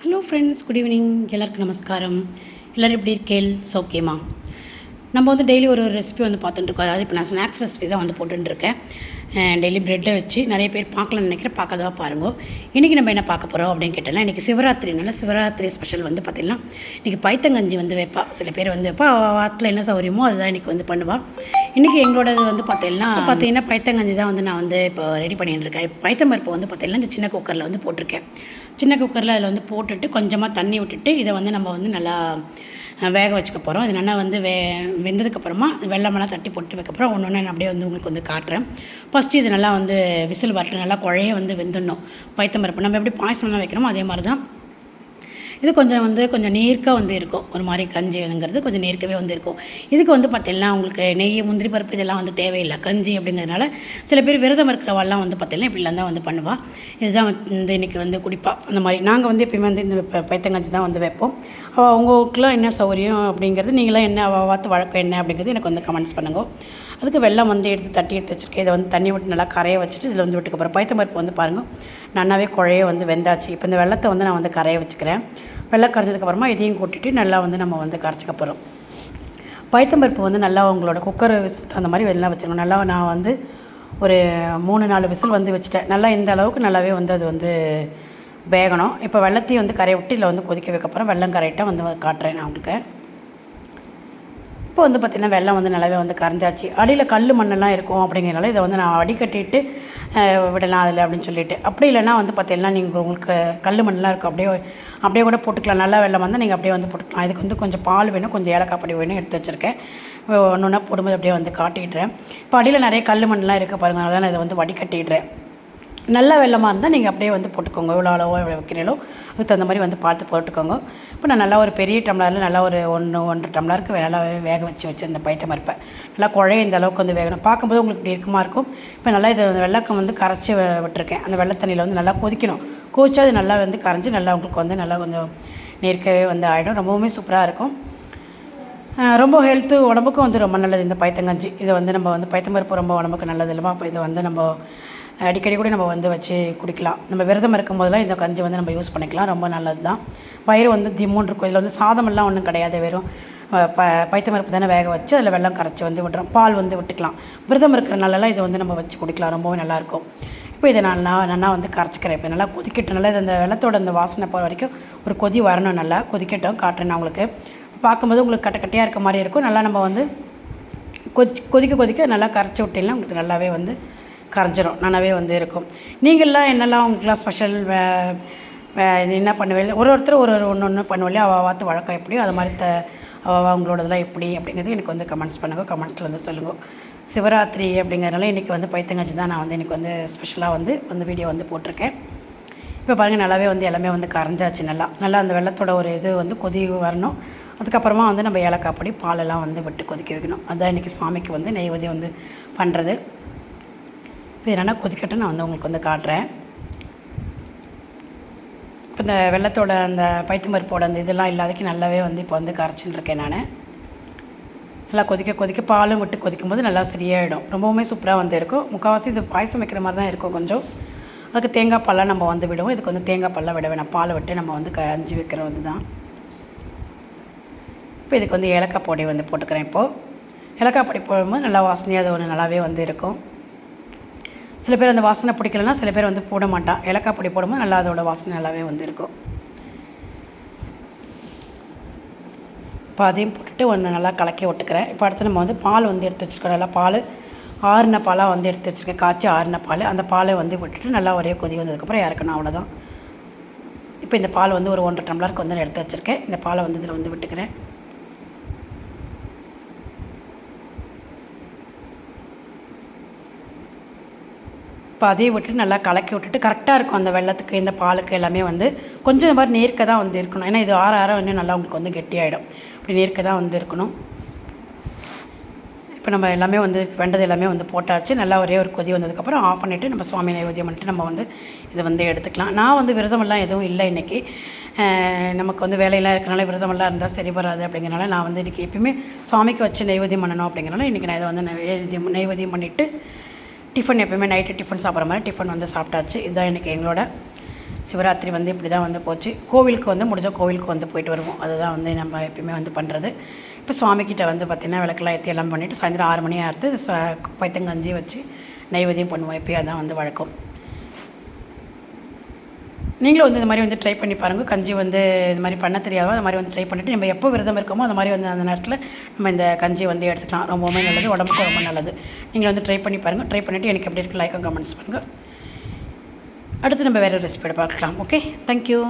Hello friends good evening எல்லாருக்கும் நமஸ்காரம். எல்லோரும் எப்படி இருக்கேள் சௌக்கியமா நம்ம வந்து டெய்லி ஒரு ஒரு ரெசிபி வந்து பார்த்துட்டுருக்கோம் அதாவது இப்போ நான் ஸ்நாக்ஸ் ரெசிபி தான் வந்து போட்டுருக்கேன் டெய்லி ப்ரெட்டை வச்சு நிறைய பேர் பார்க்கலாம்னு நினைக்கிறேன். பார்க்கறதா பாருங்க. இன்றைக்கி நம்ம என்ன பார்க்க போகிறோம் அப்படின்னு கேட்டோம்னா இன்றைக்கி சிவராத்திரினால சிவராத்திரி ஸ்பெஷல் வந்து பார்த்திங்கன்னா இன்றைக்கி பைத்தங்கஞ்சி வந்து வைப்பா. சில பேர் வந்து வைப்பா. வாரத்தில் என்ன சௌகரியமோ அதுதான் இன்றைக்கி வந்து பண்ணுவாள் இன்றைக்கி எங்களோட வந்து பார்த்தீங்கன்னா பார்த்தீங்கன்னா பைத்தங்கஞ்சி தான் வந்து நான் வந்து இப்போ ரெடி பண்ணிட்டு இருக்கேன். இப்போ பைத்தம்பருப்பு வந்து பார்த்தீங்கன்னா இந்த சின்ன குக்கரில் வந்து போட்டிருக்கேன். சின்ன குக்கரில் அதில் வந்து போட்டுட்டு கொஞ்சமாக தண்ணி விட்டுட்டு இதை வந்து நம்ம வந்து நல்லா வேக வச்சுக்க போகிறோம் இது நல்லா வந்து வே வெந்ததுக்கப்புறமா வெள்ளமெல்லாம் தட்டி போட்டு வைக்கப்புறம் ஒன்று ஒன்று நான் அப்படியே வந்து உங்களுக்கு வந்து காட்டுறேன். ஃபஸ்ட்டு இது நல்லா வந்து விசில் வரட்டு நல்லா குழைய வந்து வெந்துடணும். பைத்தம்பருப்பு நம்ம எப்படி பாயசம்லாம் வைக்கிறோமோ அதே மாதிரி தான் இது கொஞ்சம் வந்து கொஞ்சம் நேர்க்காக வந்து இருக்கும். ஒரு மாதிரி கஞ்சிங்கிறது கொஞ்சம் நேர்க்கவே வந்து இருக்கும். இதுக்கு வந்து பார்த்தீங்கன்னா உங்களுக்கு நெய் முந்திரி பருப்பு இதெல்லாம் வந்து தேவையில்லை. கஞ்சி அப்படிங்கிறதுனால சில பேர் விரதம் இருக்கிறவாள்லாம் வந்து பார்த்தீங்கன்னா இப்படிலாம் தான் வந்து பண்ணுவாள் இதுதான் வந்து இன்றைக்கி வந்து குடிப்பாள் அந்த மாதிரி நாங்கள் வந்து எப்பயுமே வந்து இந்த பைத்தங்கஞ்சி தான் வந்து வைப்போம். அவள் உங்களுக்குலாம் என்ன சௌகரியம் அப்படிங்கிறது நீங்களாம் என்ன அவள் வாத்து வழக்கம் என்ன அப்படிங்கிறது எனக்கு வந்து கமெண்ட்ஸ் பண்ணுங்க. அதுக்கு வெள்ளம் வந்து எடுத்து தட்டி எடுத்து வச்சுருக்கேன். இதை வந்து தண்ணி விட்டு நல்லா கரைய வச்சுட்டு இதில் வந்து விட்டுக்கப்புறம் பைத்தம்பருப்பு வந்து பாருங்கள் நல்லாவே குழைய வந்து வெந்தாச்சு. இப்போ இந்த வெள்ளத்தை வந்து நான் வந்து கரைய வச்சுக்கிறேன். வெள்ளம் கரைஞ்சதுக்கப்புறமா இதையும் கூட்டிட்டு நல்லா வந்து நம்ம வந்து கரைச்சிக்க போகிறோம் பைத்தம்பருப்பு வந்து நல்லா உங்களோட குக்கர் விசில் அந்த மாதிரி எல்லாம் வச்சுருக்கணும். நல்லா நான் வந்து ஒரு மூணு நாலு விசில் வந்து வச்சுட்டேன். நல்லா இந்த அளவுக்கு நல்லாவே வந்து அது வந்து வேகணும். இப்போ வெள்ளத்தையும் வந்து கரைய விட்டு இதில் வந்து கொதிக்க வைக்கப்புறம் வெள்ளம் கரையிட்டால் வந்து காட்டுறேன் நான் உங்களுக்கு. இப்போ வந்து பார்த்திங்கன்னா வெள்ளம் வந்து நல்லாவே வந்து கரைஞ்சாச்சு. அடியில் கல் மண்ணெல்லாம் இருக்கும் அப்படிங்கிறனால இதை வந்து நான் வடிகட்டிட்டு விடலாம் அதில் அப்படின்னு சொல்லிட்டு. அப்படி இல்லைன்னா வந்து பார்த்தீங்கன்னா நீங்கள் உங்களுக்கு கல் மண்ணெலாம் இருக்கும். அப்படியே அப்படியே கூட போட்டுக்கலாம். நல்லா வெள்ளம் வந்து நீங்கள் அப்படியே வந்து போட்டுக்கலாம். இதுக்கு வந்து கொஞ்சம் பால் வேணும். கொஞ்சம் ஏலக்காய் பொடி வேணும் எடுத்து வச்சுருக்கேன். ஒன்று ஒன்றா போடும்போது அப்படியே வந்து காட்டிடுறேன். இப்போ அடியில் நிறைய கல் மண்ணெலாம் இருக்குது பாருங்கள் அதனால் நான் இதை வந்து வடிகட்டிடுறேன். நல்ல வெள்ளமாக இருந்தால் நீங்கள் அப்படியே வந்து போட்டுக்கோங்க. எவ்வளோ அளவோ எவ்வளோ வைக்கிறீங்களோ அதுக்கு தகுந்த மாதிரி வந்து பார்த்து போட்டுக்கோங்க. இப்போ நான் நல்லா ஒரு பெரிய டம்ளரில் நல்லா ஒரு ஒன்று ஒன்றரை டம்ளருக்கு நல்லா வேக வச்சு வச்சுருந்தேன் பைத்த மருப்பை நல்லா குழைய இந்த அளவுக்கு வந்து வேகணும். பார்க்கும்போது உங்களுக்கு இப்படி இருக்குமா இருக்கும். இப்போ நல்லா இது வெள்ளக்கம் வந்து கரைச்சி வ- விட்டுருக்கேன். அந்த வெள்ளை தண்ணியில் வந்து நல்லா கொதிக்கணும். கொதிச்சா அது நல்லா வந்து கரைஞ்சி நல்லா உங்களுக்கு வந்து நல்லா கொஞ்சம் நேர்க்கவே வந்து ஆகிடும் ரொம்பவுமே சூப்பராக இருக்கும். ரொம்ப ஹெல்த்து உடம்புக்கும் வந்து ரொம்ப நல்லது இந்த பைத்தங்கஞ்சி. இதை வந்து நம்ம வந்து பைத்தம்பருப்பு ரொம்ப உடம்புக்கு நல்லது இல்லைமா அப்போ இதை வந்து நம்ம அடிக்கடி கூட நம்ம வந்து வச்சு குடிக்கலாம். நம்ம விரதம் இருக்கும் போதெல்லாம் இந்த கஞ்சி வந்து நம்ம யூஸ் பண்ணிக்கலாம். ரொம்ப நல்லது தான் வயிறு வந்து திம்முன்னு இருக்கும் இதில் வந்து சாதமெல்லாம் ஒன்றும் கிடையாது. வெறும் ப பைத்தமரப்பு தானே வேக வச்சு அதில் வெள்ளம் கரைச்சி வந்து விடுறோம் பால் வந்து விட்டுக்கலாம். விரதம் இருக்கிறனாலலாம் இதை வந்து நம்ம வச்சு குடிக்கலாம். ரொம்பவே நல்லாயிருக்கும். இப்போ இதை நான் நான் நல்லா வந்து கரைச்சிக்கிறேன். இப்போ நல்லா கொதிக்கட்டும். நல்லா வெள்ளத்தோட அந்த வாசனை போகிற வரைக்கும் ஒரு கொதி வரணும் நல்லா. கொதிக்கட்டும். காட்டுறேன் நான் உங்களுக்கு. பார்க்கும்போது உங்களுக்கு கட்ட கட்டையாக இருக்க மாதிரி இருக்கும். நல்லா நம்ம வந்து கொதி கொதிக்க கொதிக்க நல்லா கரைச்சி விட்டீங்கன்னா உங்களுக்கு நல்லாவே வந்து கரைஞ்சிரும் நல்லாவே வந்து இருக்கும். நீங்கள்லாம் என்னெல்லாம் உங்களுக்குலாம் ஸ்பெஷல் என்ன பண்ணுவேன் ஒரு ஒருத்தர் ஒரு ஒரு ஒன்று ஒன்று பண்ணுவேன் அவள் வாத்து வழக்கம் எப்படியோ அது மாதிரி த அவள் அவங்களோடதெல்லாம் எப்படி அப்படிங்கிறது எனக்கு வந்து கமெண்ட்ஸ் பண்ணுங்கள் கமெண்ட்ஸில் வந்து சொல்லுங்கள் சிவராத்திரி அப்படிங்கிறதுனால இன்றைக்கி வந்து பைத்தங்கஞ்சி தான் நான் வந்து எனக்கு வந்து ஸ்பெஷலாக வந்து வந்து வீடியோ வந்து போட்டிருக்கேன். இப்போ பாருங்கள் நல்லாவே வந்து எல்லாமே வந்து கரைஞ்சாச்சு நல்லா. நல்லா அந்த வெள்ளத்தோட ஒரு இது வந்து கொதி வரணும். அதுக்கப்புறமா வந்து நம்ம ஏலக்காய் பொடி பாலெல்லாம் வந்து விட்டு கொதிக்க வைக்கணும். அதுதான் இன்றைக்கி சுவாமிக்கு வந்து நெய்வேதி வந்து பண்ணுறது இப்போ இது கொதிக்கட்டும் நான் வந்து உங்களுக்கு வந்து காட்டுறேன். இப்போ இந்த வெள்ளத்தோட அந்த பைத்தம்பருப்போட அந்த இதெல்லாம் இல்லாதக்கு நல்லாவே வந்து இப்போ வந்து கரைச்சின்னு இருக்கேன் நான். நல்லா கொதிக்க கொதிக்க பாலும் விட்டு கொதிக்கும் போது நல்லா சரியாயிடும். ரொம்பவுமே சூப்பராக வந்து இருக்கும். முக்கால்வாசி இது பாயசம் வைக்கிற மாதிரி தான் இருக்கும் கொஞ்சம். அதுக்கு தேங்காய் பால்லாம் நம்ம வந்து விடுவோம். இதுக்கு வந்து தேங்காய் பால்லாம் விட வேணாம். பாலை விட்டு நம்ம வந்து கஞ்சி வைக்கிறது தான் இப்போ இதுக்கு வந்து ஏலக்காய் பொடி வந்து போட்டுக்கிறேன் இப்போது ஏலக்காய் பொடி போடும்போது நல்லா வாசனையாக அது ஒன்று நல்லாவே வந்து இருக்கும். சில பேர் அந்த வாசனை பிடிக்கலனா சில பேர் வந்து போட மாட்டான் ஏலக்காய் பொடி போடும்போது நல்லா அதோட வாசனை நல்லாவே வந்து இருக்கும் இப்போ அதையும் போட்டுட்டு ஒன்று நல்லா கலக்கி விட்டுக்கிறேன் இப்போ அடுத்து நம்ம வந்து பால் வந்து எடுத்து வச்சுருக்கோம். நல்லா பால் ஆறுன பாலாக வந்து எடுத்து வச்சுருக்கேன். காய்ச்சி ஆறுன பால். அந்த பாலை வந்து விட்டுட்டு நல்லா ஒரே கொதி வந்ததுக்கப்புறம் இறக்கணும். அவ்வளோதான் இப்போ இந்த பால் வந்து ஒரு ஒன்றரை டம்ளருக்கு வந்து நான் எடுத்து வச்சுருக்கேன். இந்த பாலை வந்து இதில் வந்து விட்டுக்கிறேன். இப்போ அதையும் விட்டுட்டு நல்லா கலக்கி விட்டுட்டு கரெக்டாக இருக்கும் அந்த வெள்ளத்துக்கு இந்த பாலுக்கு எல்லாமே வந்து. கொஞ்சம் மாதிரி நேர்க்க தான் வந்து இருக்கணும். ஏன்னா இது ஆற ஆற இன்னும் நல்லா உங்களுக்கு வந்து கெட்டியாயிடும். இப்படி நேர்க்க தான் வந்து இருக்கணும். இப்போ நம்ம எல்லாமே வந்து வெண்டது எல்லாமே வந்து போட்டாச்சு. நல்லா ஒரே ஒரு கொதி வந்ததுக்கப்புறம் ஆஃப் பண்ணிவிட்டு நம்ம சுவாமி நைவேத்தியம் பண்ணிட்டு நம்ம வந்து இதை வந்து எடுத்துக்கலாம். நான் வந்து விரதமெல்லாம் எதுவும் இல்லை இன்றைக்கி நமக்கு வந்து வேலையெல்லாம் இருக்கனால விரதமெல்லாம் இருந்தால் சரி வராது அப்படிங்கிறனால நான் வந்து இன்றைக்கி எப்பயுமே சுவாமிக்கு வச்சு நைவேத்தியம் பண்ணணும் அப்படிங்கிறனால இன்றைக்கி நான் இதை வந்து நைவேத்தியம் நைவேத்தியம் பண்ணிவிட்டு டிஃபன் எப்பயுமே நைட்டு டிஃபன் சாப்பிட்ற மாதிரி டிஃபன் வந்து சாப்பிட்டாச்சு. இதுதான் இன்றைக்கி எங்களோட சிவராத்திரி வந்து இப்படி தான் வந்து போச்சு. கோவிலுக்கு வந்து முடிஞ்ச கோவிலுக்கு வந்து போயிட்டு வருவோம். அதுதான் வந்து நம்ம எப்பயுமே வந்து பண்ணுறது இப்போ சுவாமிக்கிட்ட வந்து பார்த்திங்கன்னா விளக்கெல்லாம் ஏற்றி எல்லாம் பண்ணிவிட்டு சாயந்தரம் ஆறு மணி ஆகிறது பைத்தங்கஞ்சி வச்சு நைவேத்தியம் பண்ணுவோம். எப்பயும் அதான் வந்து வழக்கம். நீங்களும் வந்து இந்த மாதிரி வந்து ட்ரை பண்ணி பாருங்கள் கஞ்சி வந்து இது மாதிரி பண்ண தெரியாதோ அது மாதிரி வந்து ட்ரை பண்ணிவிட்டு நம்ம எப்போ விரதம் இருக்கோமோ அந்த மாதிரி வந்து அந்த நேரத்தில் நம்ம இந்த கஞ்சி வந்து எடுத்துக்கலாம். ரொம்பவுமே நல்லது. உடம்புக்கு ரொம்ப நல்லது. நீங்கள் வந்து ட்ரை பண்ணி பாருங்கள் ட்ரை பண்ணிவிட்டு எனக்கு எப்படி இருக்குது லைக்கும் கமெண்ட்ஸ் பண்ணுங்கள் அடுத்து நம்ம வேறு ரெசிபியோட பார்க்கலாம். Okay thank you